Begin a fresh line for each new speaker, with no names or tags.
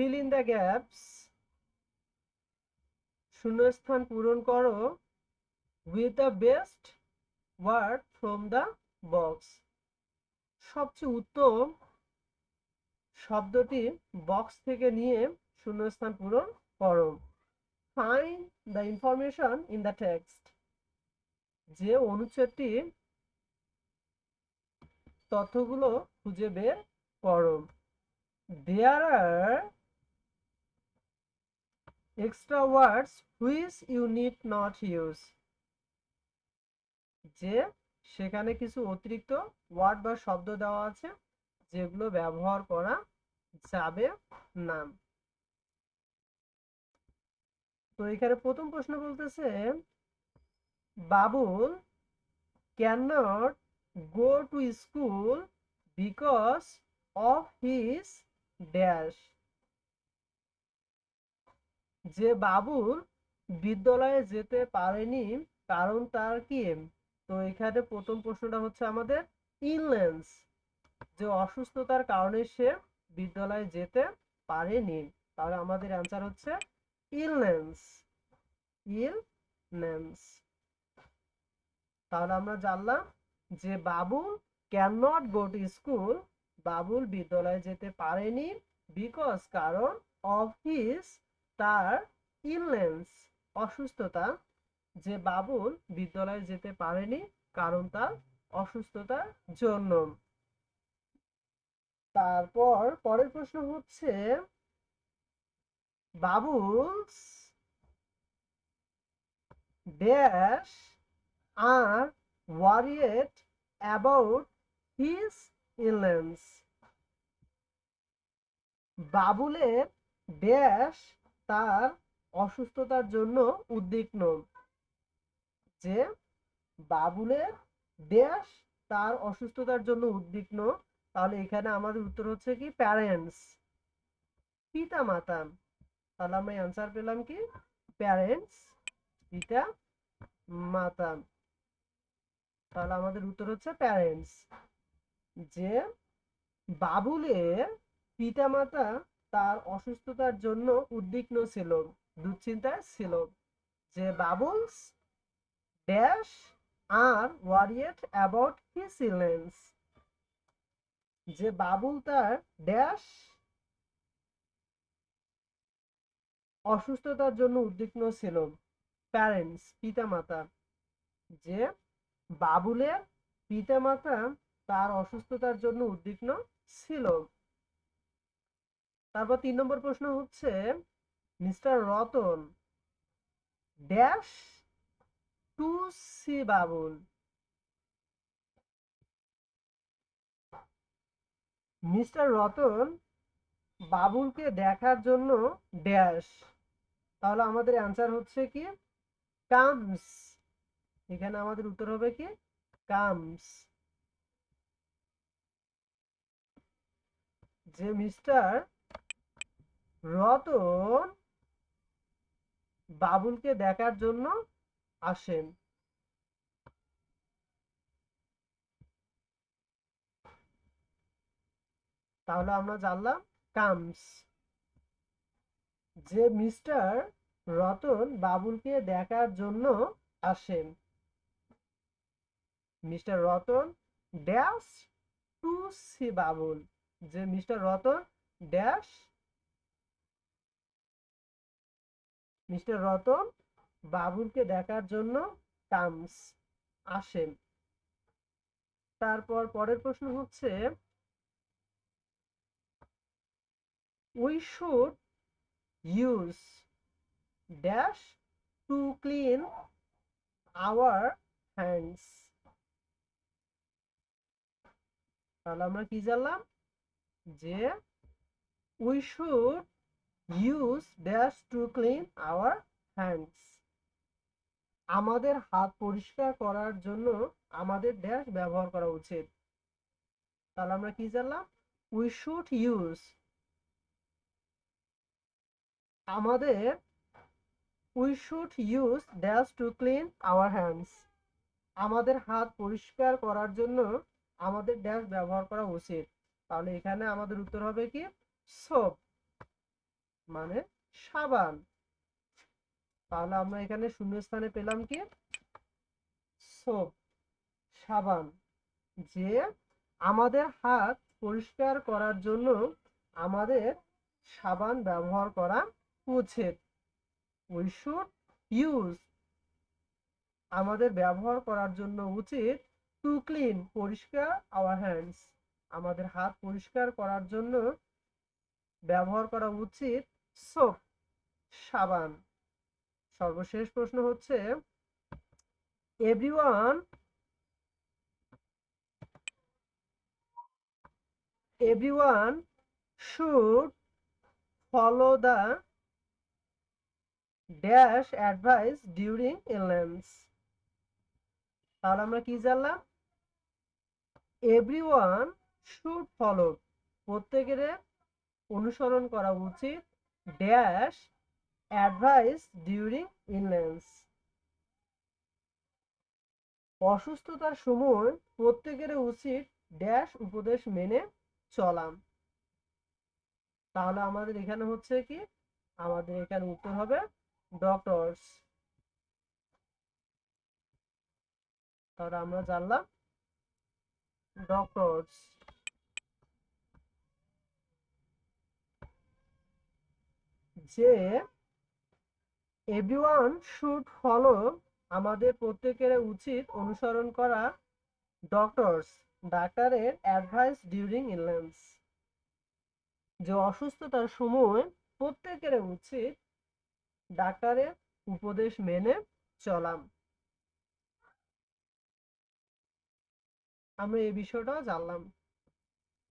Fill in the gaps শূন্যস্থান পূরণ করো with the best word from the box সবচেয়ে উত্তম শব্দটি বক্স থেকে নিয়ে শূন্যস্থান পূরণ করো। Find the information in the text যে অনুচ্ছেদটি তথ্যগুলো খুঁজে বের করো। There are extra words which you need not use যে সেখানে কিছু অতিরিক্ত ওয়ার্ড বা শব্দ দেওয়া আছে, যেগুলো ব্যবহার করা যাবে না। তো এখানে প্রথম প্রশ্ন বলতেছে, Babul can not go to school because of his dash যে বাবুল বিদ্যালয়ে যেতে পারেনি, কারণ তার কি? তো এখানে প্রথম প্রশ্নটা হচ্ছে আমাদের ইনলেন্স, যে অসুস্থতার কারণে সে বিদ্যালয়ে যেতে পারেনি। তাহলে আমাদের অ্যান্সার হচ্ছে ইলনেন্স ইলনেন্স তাহলে আমরা জানলাম যে Babul can not go to school Babul বিদ্যালয়ে যেতে পারেনি বিকজ কারণ অফ হিস তার ইলনেন্স অসুস্থতা যে বাবুল বিদ্যালয়ে যেতে পারেনি কারণ তার অসুস্থতার জন্য। তারপর পরের প্রশ্ন হচ্ছে, Babul's dash are worried about his illness বাবুলের ড্যাশ তার অসুস্থতার জন্য উদ্বিগ্ন যে বাবুলের দেশ তার অসুস্থতার জন্য উদ্বিগ্ন। তাহলে এখানে আমাদের উত্তর হচ্ছে কি? প্যারেন্টস পিতা মাতা তাহলে আমরা অ্যান্সার পেলাম কি? প্যারেন্টস পিতা মাতা তাহলে আমাদের উত্তর হচ্ছে প্যারেন্টস যে বাবুলের পিতামাতা তার অসুস্থতার জন্য উদ্বিগ্ন ছিল, দুশ্চিন্তায় ছিল। যে Babul's, dash, are worried about his illness যে বাবুল তার ড্যাশ অসুস্থতার জন্য উদ্বিগ্ন ছিল, প্যারেন্টস, পিতামাতা। যে বাবুলের পিতামাতা তার অসুস্থতার জন্য উদ্বিগ্ন ছিল। তারপর তিন নম্বর প্রশ্ন হচ্ছে, mister Ratan dash to see Babul. Mister Ratan বাবুলকে দেখার জন্য ড্যাশ। তাহলে আমাদের অ্যান্সার হচ্ছে কি? কামস। এখানে আমাদের উত্তর হবে কি? কামস। যে মিস্টার রতন বাবুলকে দেখার জন্য আসেন। তাহলে আমরা জানলাম কামস। যে মিস্টার রতন বাবুলকে দেখার জন্য আসেন। Mister Ratan dash to see Babul. যে mister Ratan dash mister Ratan বাবুলকে দেখার জন্য কামস আসেন। তারপর পরের প্রশ্ন হচ্ছে, we should use dash to clean our hands. তাহলে আমরা কি জানলাম? যে we should use dash to clean our hands আমাদের হাত পরিষ্কার করার জন্য আমাদের ড্যাশ ব্যবহার করা উচিত। তাহলে আমরা কি জানলাম? উই শুড ইউজ আমাদের we should use dash to clean our hands আমাদের হাত পরিষ্কার করার জন্য আমাদের ড্যাশ ব্যবহার করা উচিত। তাহলে এখানে আমাদের উত্তর হবে কি? সোপ মানে সাবান। তাহলে আমরা এখানে শূন্যস্থানে পেলাম কি? সোপ, সাবান। যে আমাদের হাত পরিষ্কার করার জন্য আমাদের সাবান ব্যবহার করা উচিত। উই শুড ইউজ আমাদের ব্যবহার করার জন্য উচিত টু ক্লিন পরিষ্কার আওয়ার হ্যান্ডস আমাদের হাত পরিষ্কার করার জন্য ব্যবহার করা উচিত সোপ সাবান। সর্বশেষ প্রশ্ন হচ্ছে everyone everyone should follow the dash advice during illness. তাহলে আমরা কি জানলাম? এভরিওয়ান শুড ফলো প্রত্যেকের অনুসরণ করা উচিত ড্যাশ অ্যাডভাইস ডিউরিং ইলনেস অসুস্থতার সময় প্রত্যেকের উচিত ড্যাশ উপদেশ মেনে চলাম তাহলে আমাদের এখানে হচ্ছে কি? আমাদের এখানে উত্তর হবে ডক্টরস তাহলে আমরা জানলাম ডক্টরস যে এভরিওয়ান শুড ফলো আমাদের প্রত্যেকের উচিত অনুসরণ করা ডক্টরস ডাক্তারের অ্যাডভাইস ডিউরিং ইলনেস যে অসুস্থতার সময় প্রত্যেকের উচিত ডাক্তারের উপদেশ মেনে চলাম আমরা এই বিষয়টা জানলাম।